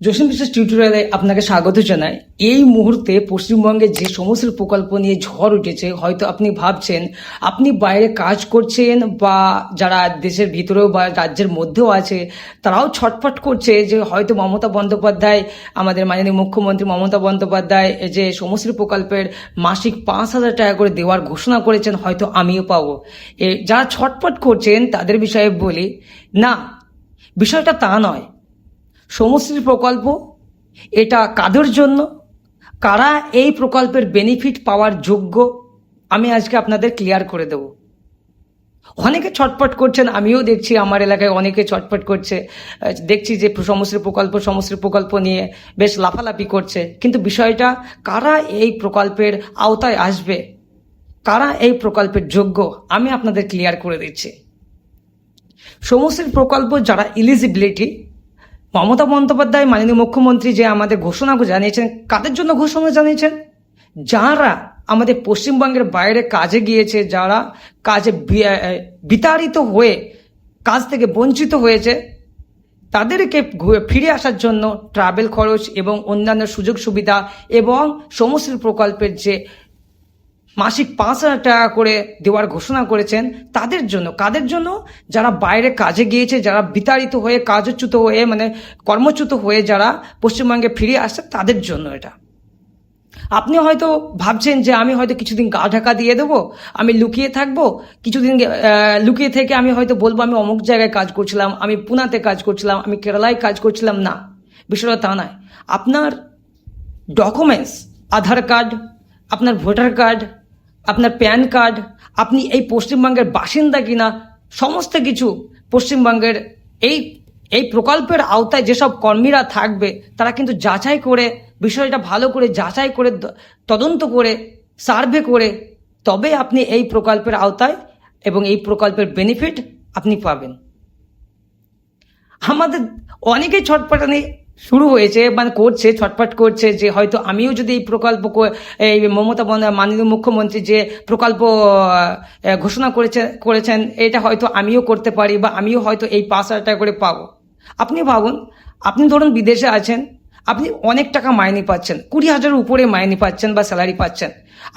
জসিম বিশেষ টিউটোরিয়ালে আপনাকে স্বাগত জানাই। এই মুহূর্তে পশ্চিমবঙ্গে যে সমস্ত প্রকল্প নিয়ে ঝড় উঠেছে, হয়তো আপনি ভাবছেন, আপনি বাইরে কাজ করছেন বা যারা দেশের ভিতরেও বা রাজ্যের মধ্যেও আছে, তারাও ছটফট করছে যে হয়তো মমতা বন্দ্যোপাধ্যায়, আমাদের মাননীয় মুখ্যমন্ত্রী মমতা বন্দ্যোপাধ্যায় যে সমস্ত প্রকল্পের মাসিক পাঁচ হাজার টাকা করে দেওয়ার ঘোষণা করেছেন, হয়তো আমিও পাবো। যারা ছটফট করছেন, তাদের বিষয়ে বলি, না, বিষয়টা তা নয়। সমশ্রী প্রকল্প, এটা কাদের জন্য? কারা এই প্রকল্পের বেনিফিট পাওয়ার যোগ্য? আমি আজকে আপনাদের ক্লিয়ার করে দেব। অনেকে ছটপট করছেন, আমিও দেখছি, আমার এলাকায় অনেকে ছটপট করছে। দেখছি যে সমশ্রী প্রকল্প সমশ্রী প্রকল্প নিয়ে বেশ লাফালাফি করছে। কিন্তু বিষয়টা, কারা এই প্রকল্পের আওতায় আসবে? কারা এই প্রকল্পের যোগ্য? আমি আপনাদের ক্লিয়ার করে দিচ্ছি। সমশ্রী প্রকল্প যারা ইলিজিবিলিটি মমতা বন্দ্যোপাধ্যায় মাননীয় মুখ্যমন্ত্রী যে আমাদের ঘোষণা জানিয়েছেন, কাদের জন্য ঘোষণা জানিয়েছেন? যারা আমাদের পশ্চিমবঙ্গের বাইরে কাজে গিয়েছে, যারা কাজে বিতাড়িত হয়ে কাজ থেকে বঞ্চিত হয়েছে, তাদেরকে ফিরে আসার জন্য ট্রাভেল খরচ এবং অন্যান্য সুযোগ সুবিধা এবং সমস্ত প্রকল্পের যে মাসিক পাঁচ হাজার টাকা করে দেওয়ার ঘোষণা করেছেন। তাদের জন্য, কাদের জন্য? যারা বাইরে কাজে গিয়েছে, যারা বিতাড়িত হয়ে, কাজচ্যুত হয়ে মানে কর্মচ্যুত হয়ে যারা পশ্চিমবঙ্গে ফিরে আসছে, তাদের জন্য এটা। আপনি হয়তো ভাবছেন যে আমি হয়তো কিছুদিন গা ঢাকা দিয়ে দেবো, আমি লুকিয়ে থাকব, কিছুদিন লুকিয়ে থেকে আমি হয়তো বলব, আমি অমুক জায়গায় কাজ করছিলাম, আমি পুনাতে কাজ করছিলাম, আমি কেরালায় কাজ করছিলাম। না, বিষয়টা তা নয়। আপনার ডকুমেন্টস আধার কার্ড, আপনার ভোটার কার্ড আপনার প্যান কার্ড, আপনি এই পশ্চিমবঙ্গের বাসিন্দা কিনা, সমস্ত কিছু পশ্চিমবঙ্গের এই এই প্রকল্পের আওতায় যেসব কর্মীরা থাকবে, তারা কিন্তু যাচাই করে, বিষয়টা ভালো করে যাচাই করে তদন্ত করে, সার্ভে করে, তবে আপনি এই প্রকল্পের আওতায় এবং এই প্রকল্পের বেনিফিট আপনি পাবেন। আমাদের অনেকেই ছটপটানি শুরু হয়েছে মানে করছে, ছটফট করছে যে হয়তো আমিও যদি এই প্রকল্প এই মমতা মাননীয় মুখ্যমন্ত্রী যে প্রকল্প ঘোষণা করেছে, করেছেন, এটা হয়তো আমিও করতে পারি বা আমিও হয়তো এই পাঁচ হাজার টাকা করে পাবো। আপনি ভাবুন, আপনি ধরুন বিদেশে আছেন, আপনি অনেক টাকা মাইনে পাচ্ছেন, কুড়ি হাজারের উপরে মাইনে পাচ্ছেন বা স্যালারি পাচ্ছেন।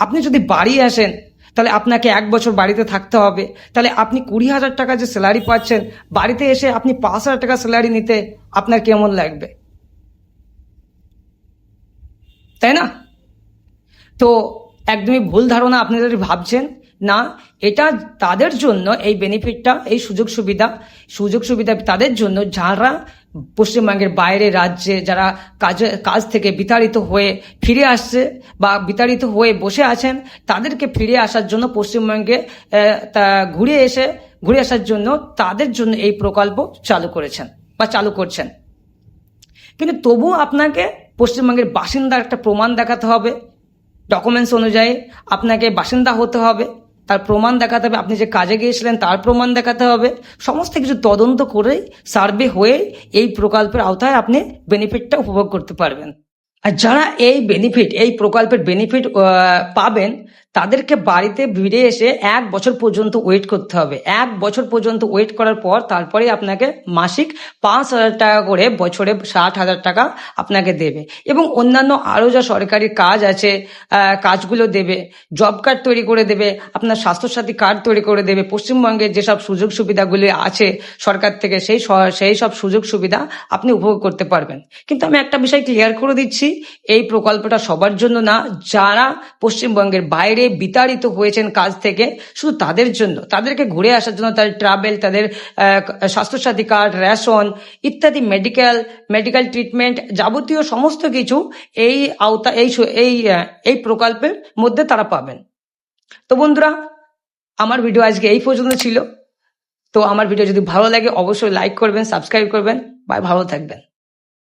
আপনি যদি বাড়ি আসেন, তাহলে আপনাকে এক বছর বাড়িতে থাকতে হবে, তাহলে আপনি কুড়ি হাজার টাকা যে স্যালারি পাচ্ছেন, বাড়িতে এসে আপনি পাঁচ হাজার টাকা স্যালারি নিতে আপনার কেমন লাগবে? তাই না? তো একদমই ভুল ধারণা আপনারা যদি ভাবছেন। না, এটা তাদের জন্য এই বেনিফিটটা এই সুযোগ সুবিধা সুযোগ সুবিধা তাদের জন্য যারা পশ্চিমবঙ্গের বাইরে রাজ্যে যারা কাজে, কাজ থেকে বিতাড়িত হয়ে ফিরে আসছে বা বিতাড়িত হয়ে বসে আছেন, তাদেরকে ফিরে আসার জন্য পশ্চিমবঙ্গে ঘুরে এসে, ঘুরে আসার জন্য তাদের জন্য এই প্রকল্প চালু করেছেন বা চালু করছেন। কিন্তু তবুও আপনাকে পশ্চিমবঙ্গের বাসিন্দার একটা প্রমাণ দেখাতে হবে। ডকুমেন্টস অনুযায়ী আপনাকে বাসিন্দা হতে হবে। তার প্রমাণ দেখাতে হবে। আপনি যে কাজে গিয়েছিলেন, তার প্রমাণ দেখাতে হবে। সমস্ত কিছু তদন্ত করেই, সার্ভে হয়ে এই প্রকল্পের আওতায় আপনি বেনিফিটটা উপভোগ করতে পারবেন। আর যারা এই বেনিফিট এই প্রকল্পের বেনিফিট পাবেন তাদেরকে বাড়িতে ফিরে এসে এক বছর পর্যন্ত ওয়েট করতে হবে। এক বছর পর্যন্ত ওয়েট করার পর তারপরে আপনাকে মাসিক পাঁচ হাজার টাকা করে বছরে ষাট হাজার টাকা আপনাকে দেবে। এবং অন্যান্য আরও যা সরকারি কাজ আছে কাজগুলো দেবে জব কার্ড তৈরি করে দেবে, আপনার স্বাস্থ্যসাথী কার্ড তৈরি করে দেবে পশ্চিমবঙ্গের যেসব সুযোগ সুবিধাগুলি আছে সরকার থেকে, সেই সেই সব সুযোগ সুবিধা আপনি উপভোগ করতে পারবেন। কিন্তু আমি একটা বিষয় ক্লিয়ার করে দিচ্ছি, এই প্রকল্পটা সবার জন্য না, যারা পশ্চিমবঙ্গের বাইরে বিতাড়িত হয়েছেন কাজ থেকে, শুধু তাদের জন্য, তাদেরকে ঘুরে আসার জন্য তাদের ট্রাভেল তাদের স্বাস্থ্যসাথী কার্ড রেশন ইত্যাদি মেডিকেল মেডিকেল ট্রিটমেন্ট যাবতীয় সমস্ত কিছু এই আওতা, এই এই এই প্রকল্পের মধ্যে তারা পাবেন। তো বন্ধুরা, আমার ভিডিও আজকে এই পর্যন্ত ছিল। তো আমার ভিডিও যদি ভালো লাগে, অবশ্যই লাইক করবেন সাবস্ক্রাইব করবেন। বা ভালো থাকবেন।